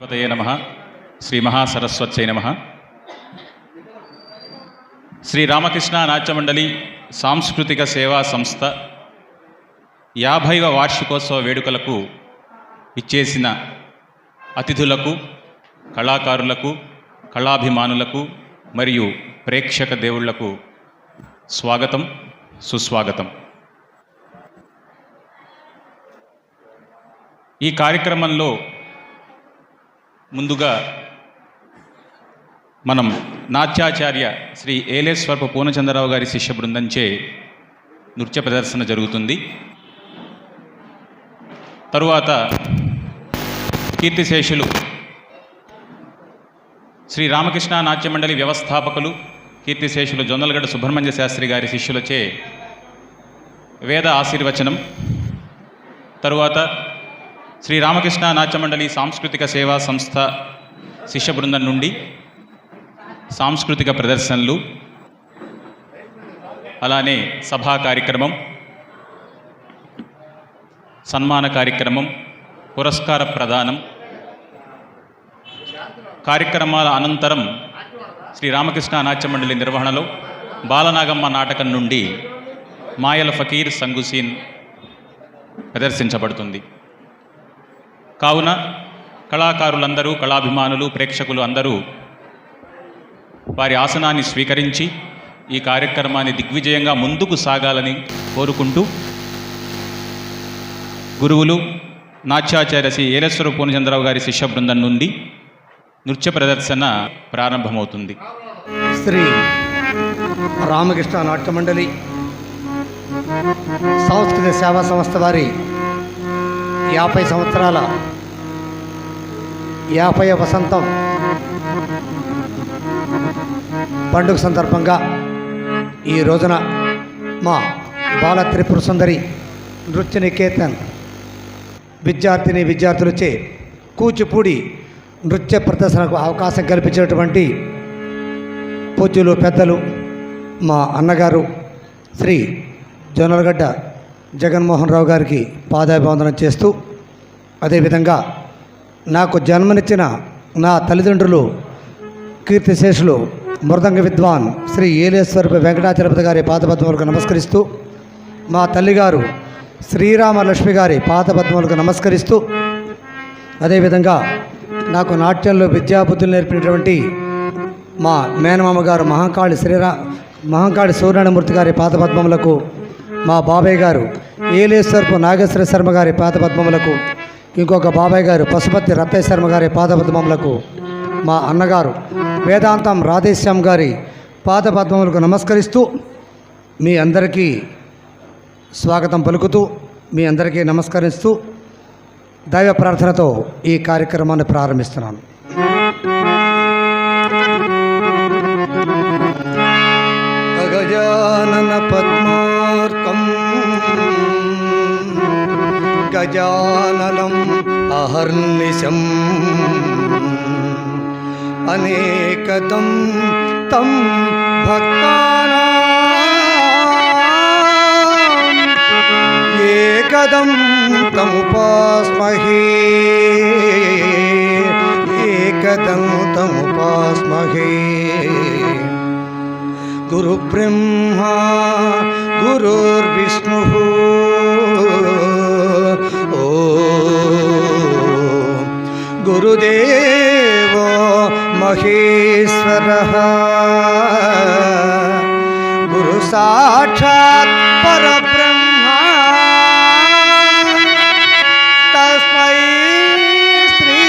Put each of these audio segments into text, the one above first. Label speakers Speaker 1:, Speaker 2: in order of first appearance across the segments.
Speaker 1: గణపతయే నమ. శ్రీ మహాసరస్వత్యై నమ. శ్రీ రామకృష్ణ నాట్యమండలి సాంస్కృతిక సేవా సంస్థ యాభైవ వార్షికోత్సవ వేడుకలకు ఇచ్చేసిన అతిథులకు కళాకారులకు కళాభిమానులకు మరియు ప్రేక్షక దేవుళ్ళకు స్వాగతం సుస్వాగతం. ఈ కార్యక్రమంలో ముందుగా మనం నాట్యాచార్య శ్రీ ఏలేశ్వరపు పూర్ణచంద్రరావు గారి శిష్య బృందంచే నృత్య ప్రదర్శన జరుగుతుంది. తరువాత కీర్తిశేషులు శ్రీ రామకృష్ణ నాట్య మండలి వ్యవస్థాపకులు కీర్తిశేషులు జొన్నలగడ్డ సుబ్రహ్మణ్య శాస్త్రి గారి శిష్యులచే వేద ఆశీర్వచనం. తరువాత శ్రీ రామకృష్ణ నాట్యమండలి సాంస్కృతిక సేవా సంస్థ శిష్య బృందం నుండి సాంస్కృతిక ప్రదర్శనలు అలానే సభా కార్యక్రమం సన్మాన కార్యక్రమం పురస్కార ప్రదానం కార్యక్రమాల అనంతరం శ్రీ రామకృష్ణ నాట్య మండలి నిర్వహణలో బాలనాగమ్మ నాటకం నుండి మాయల ఫకీర్ సంగుసీన్ ప్రదర్శించబడుతుంది. కావున కళాకారులందరూ కళాభిమానులు ప్రేక్షకులు అందరూ వారి ఆసనాన్ని స్వీకరించి ఈ కార్యక్రమాన్ని దిగ్విజయంగా ముందుకు సాగాలని కోరుకుంటూ గురువులు నాట్యాచార్య శ్రీ ఏలేశ్వర పూర్ణచంద్రరావు గారి శిష్య బృందం నుండి నృత్య ప్రదర్శన ప్రారంభమవుతుంది.
Speaker 2: శ్రీ రామకృష్ణ నాట్య మండలి సంస్కృత సేవా సంస్థ వారి యాభై సంవత్సరాల యాభై వసంతం పండుగ సందర్భంగా ఈ రోజున మా బాల త్రిపుర సుందరి నృత్య నికేతన్ విద్యార్థిని విద్యార్థులచే కూచిపూడి నృత్య ప్రదర్శనకు అవకాశం కల్పించినటువంటి పూజ్యులు పెద్దలు మా అన్నగారు శ్రీ జొన్నలగడ్డ జగన్మోహన్ రావు గారికి పాదాభివందనం చేస్తూ అదేవిధంగా నాకు జన్మనిచ్చిన నా తల్లిదండ్రులు కీర్తిశేషులు మృదంగ విద్వాన్ శ్రీ ఏలేశ్వరపు వెంకటాచలపతి గారి పాదపద్మములకు నమస్కరిస్తూ మా తల్లిగారు శ్రీరామ లక్ష్మి గారి పాదపద్మములకు నమస్కరిస్తూ అదేవిధంగా నాకు నాట్యంలో విద్యాబుద్ధులు నేర్పినటువంటి మా మేనమామ గారు మహాకాళి శ్రీరా మహాకాళి సూర్యనారాయణమూర్తి గారి పాదపద్మములకు మా బాబాయ్ గారు ఏలేశ్వరపు నాగేశ్వర శర్మ గారి పాదపద్మములకు ఇంకొక బాబాయ్ గారు పశుపతి రత్తయ్య శర్మ గారి పాదపద్మములకు మా అన్నగారు వేదాంతం రాధేశ్యామ్ గారి పాదపద్మములకు నమస్కరిస్తూ మీ అందరికీ స్వాగతం పలుకుతూ మీ అందరికీ నమస్కరిస్తూ దైవ ప్రార్థనతో ఈ కార్యక్రమాన్ని ప్రారంభిస్తున్నాను. గజానన పద్మార్కం गजाननम गजाननम् अहर्निशम्। तम तं भक्तानाम्। एकदं तमुपास्महे। एकदं तमुपास्महे। गुरुब्रह्मा गुरुर्विष्णुः। देवो महेश्वरः। गुरुसाक्षात् परब्रह्मा। तस्मै श्री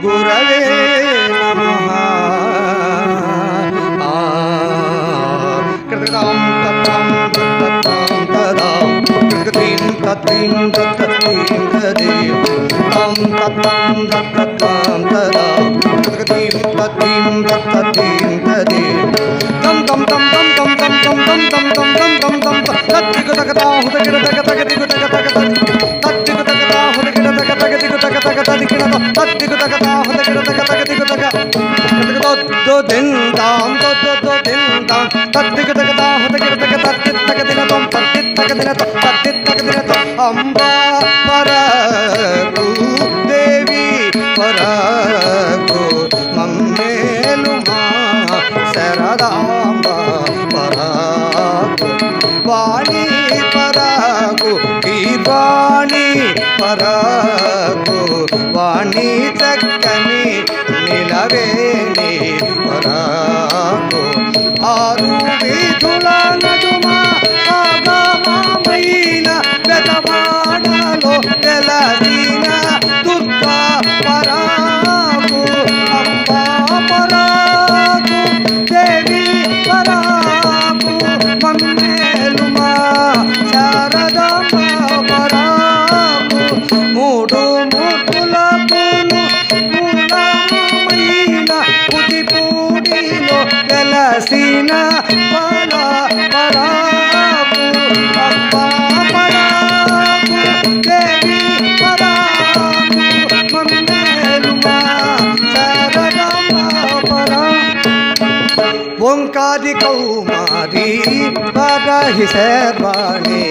Speaker 2: गुरवे नमः। कृतकं Amba para tu పరాకు మమ్మేలు మా శరదాంబ పరాకు వాణి పరాకు దీపాణి పరాకు వాణి చక్కని నిలవేణి పరాకు. ఆరు విధుల నడుమా ఆగా మామయ్య ఓంకారి కౌమారి పరహి శర్వాణి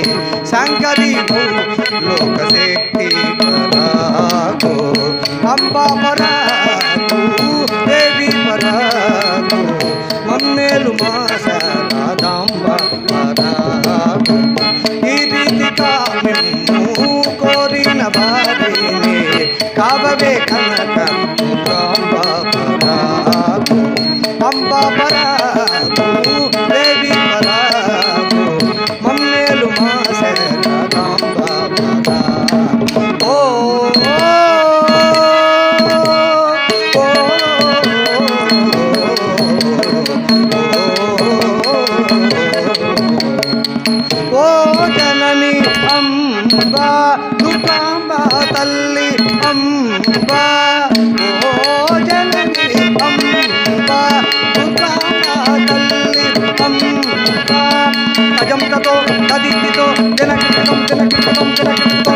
Speaker 2: శంకరి లోకశక్తి పరాకు అంబా పరాకు దేవి పరాకు మమ్మేలు మా శరదాంబ పరాకు. ఈ రీతిగా మేము కోరిన వారిని కాబవే కనక దుర్గాంబ పరాకు. అంబ పరాకు అంబ అజంతతో